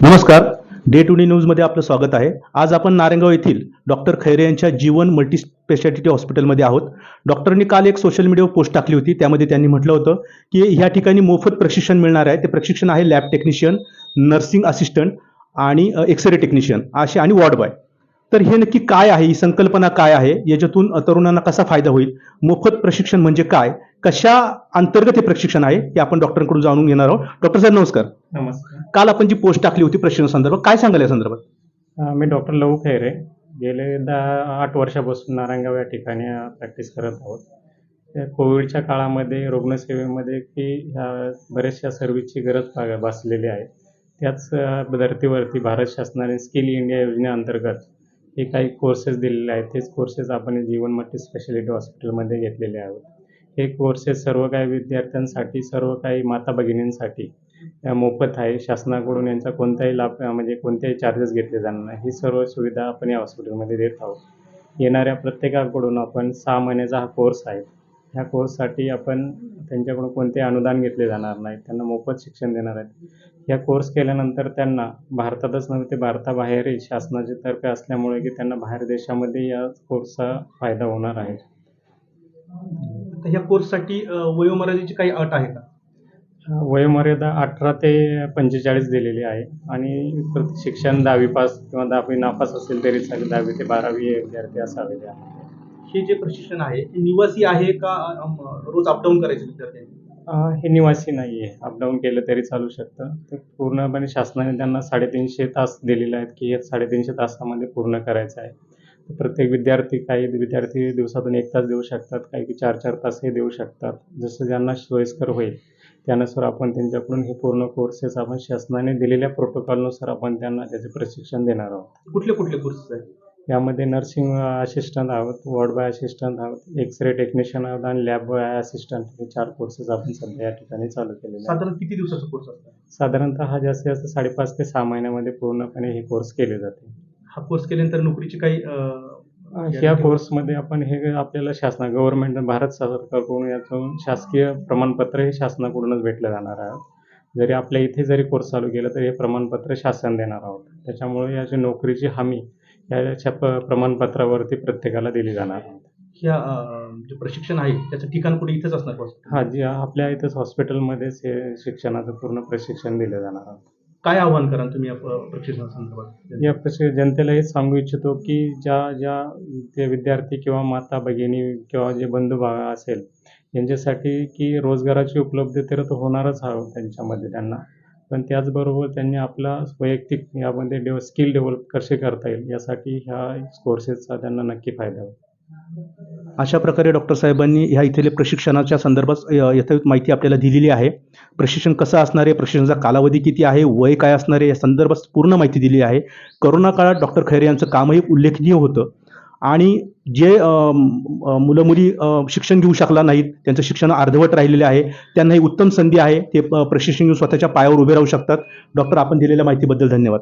नमस्कार. Day to day न्यूजमध्ये आपलं स्वागत आहे. आज आपण नारायणगाव येथील डॉक्टर खैरे यांच्या जीवन मल्टी स्पेशालिटी हॉस्पिटलमध्ये आहोत. डॉक्टरनी काल एक सोशल मीडियावर पोस्ट टाकली होती. त्यामध्ये त्यांनी म्हटलं होतं की ह्या ठिकाणी मोफत प्रशिक्षण मिळणार आहे. ते प्रशिक्षण आहे लॅब टेक्निशियन नर्सिंग असिस्टंट आणि एक्सरे टेक्निशियन असे आणि वॉर्ड बॉय तर हे नक्की काय आहे? ही संकल्पना काय आहे? याच्यातून तरुणांना कसा फायदा होईल? मोफत प्रशिक्षण म्हणजे काय? कशा अंतर्गत हे प्रशिक्षण आहे? हे आपण डॉक्टरांकडून जाणून घेणार आहोत. डॉक्टर साहेब नमस्कार. नमस्कार. काल आपण जी पोस्ट टाकली होती प्रशिक्षण संदर्भात काय सांगाल या संदर्भात? अं, मी डॉक्टर लहू खैरे गेले दहा आठ वर्षापासून नारायणगाव या ठिकाणी प्रॅक्टिस करत आहोत. त्या कोविडच्या काळामध्ये रुग्णसेवेमध्ये की ह्या बऱ्याचशा सर्व्हिसची गरज भा- भासलेली आहे. त्याच अं, धर्तीवरती भारत शासनाने स्किल इंडिया योजनेअंतर्गत हे काही कोर्सेस दिलेले आहेत. तेच कोर्सेस आपण जीवन मल्टी स्पेशालिटी हॉस्पिटलमध्ये घेतलेले आहोत. हे कोर्सेस सर्व काही विद्यार्थ्यांसाठी सर्व काही माता भगिनींसाठी मोफत आहे. शासनाकडून यांचा कोणताही लाभ म्हणजे कोणतेही चार्जेस घेतले जाणार नाही. ही सर्व सुविधा आपण या हॉस्पिटलमध्ये देत आहोत. येणाऱ्या प्रत्येकाकडून आपण सहा महिन्याचा हा कोर्स आहे. ह्या कोर्ससाठी आपण त्यांच्याकडून कोणते अनुदान घेतले जाणार नाही. त्यांना मोफत शिक्षण देणार आहेत. या कोर्स केल्यानंतर त्यांना भारतातच नव्हे ते भारताबाहेरही शासनाच्या तर्फे असल्यामुळे की त्यांना बाहेर देशामध्ये या कोर्सचा फायदा होणार आहे. या ह्या कोर्ससाठी वयोमर्यादेची काही अट आहे का? वयोमर्यादा अठरा ते पंचेचाळीस दिलेली आहे. आणि शिक्षण दहावी पास किंवा दहावी नापास असेल तरी चालेल. दहावी ते बारावी हे विद्यार्थी असावे त्यामध्ये. हे जे प्रशिक्षण आहे हे निवासी आहे का अम, रोज अपडाऊन करायचे विद्यार्थ्यांनी? अं, हे निवासी नाही आहे अपडाऊन केलं तरी चालू शकतं. ते पूर्णपणे शासनाने त्यांना साडेतीनशे तास दिलेले आहेत की हे साडेतीनशे तासामध्ये पूर्ण करायचं आहे. प्रत्येक विद्यार्थी काही विद्यार्थी दिवसातून एक तास देऊ शकतात काही की चार चार तासही देऊ शकतात. जसं ज्यांना सोयीस्कर होईल त्यानुसार आपण त्यांच्याकडून हे पूर्ण कोर्सेस आपण शासनाने दिलेल्या प्रोटोकॉलनुसार आपण त्यांना त्याचे प्रशिक्षण देणार आहोत. कुठले कुठले कोर्सेस आहेत? यामध्ये नर्सिंग असिस्टंट आहोत वॉर्ड बॉय असिस्टंट आहोत एक्सरे टेक्निशियन आहोत आणि लॅब बॉय असिस्टंट हे चार कोर्सेस आपण सध्या या ठिकाणी चालू केलेले आहेत. साधारण किती दिवसाचा कोर्स असतो साधारणतः हा जास्तीत जास्त साडेपाच ते सहा महिन्यामध्ये पूर्णपणे हे कोर्स केले जाते. हा कोर्स केल्यानंतर नोकरीची काही या कोर्समध्ये आपण हे आपल्याला शासना गव्हर्नमेंट भारत सरकारकडून यातून शासकीय प्रमाणपत्र हे शासनाकडूनच भेटलं जाणार आहे. जरी आपल्या इथे जरी कोर्स चालू केला तरी हे प्रमाणपत्र शासन देणार आहोत. त्याच्यामुळे याची नोकरीची हमी याच्या प प्रमाणपत्रावरती प्रत्येकाला दिली जाणार ह्या जे प्रशिक्षण आहे त्याचं ठिकाण कुठे? इथंच असणार? हा जी आपल्या इथंच हॉस्पिटलमध्येच हे शिक्षणाचं पूर्ण प्रशिक्षण दिलं जाणार आहे. काय आव्हान कराल तुम्ही या प्रशिक्षणासंदर्भात? या प्रश जनतेला सांगू इच्छितो की ज्या ज्या ते विद्यार्थी किंवा माता भगिनी किंवा जे बंधू भाव असेल यांच्यासाठी की रोजगाराची उपलब्धी तर तो होणारच हवं त्यांच्यामध्ये त्यांना. पण त्याचबरोबर त्यांनी आपला वैयक्तिक यामध्ये डेव स्किल डेव्हलप कसे करता येईल यासाठी ह्या कोर्सेसचा त्यांना नक्की फायदा होईल. अशा प्रकारे डॉक्टर साहेबांनी ह्या इथले प्रशिक्षणाच्या संदर्भात अ, माहिती आपल्याला दिलेली आहे. प्रशिक्षण कसं असणार आहे? प्रशिक्षणाचा कालावधी किती आहे? वय काय असणार आहे? या संदर्भात पूर्ण माहिती दिली आहे. करोना काळात डॉक्टर खैरे यांचं कामही उल्लेखनीय होतं. आणि जे मुलं मुली शिक्षण घेऊ शकला नाहीत त्यांचं शिक्षण अर्धवट राहिलेले आहे त्यांना ही उत्तम संधी आहे ते प्रशिक्षण घेऊन स्वतःच्या पायावर उभे राहू शकतात. डॉक्टर आपण दिलेल्या माहितीबद्दल धन्यवाद.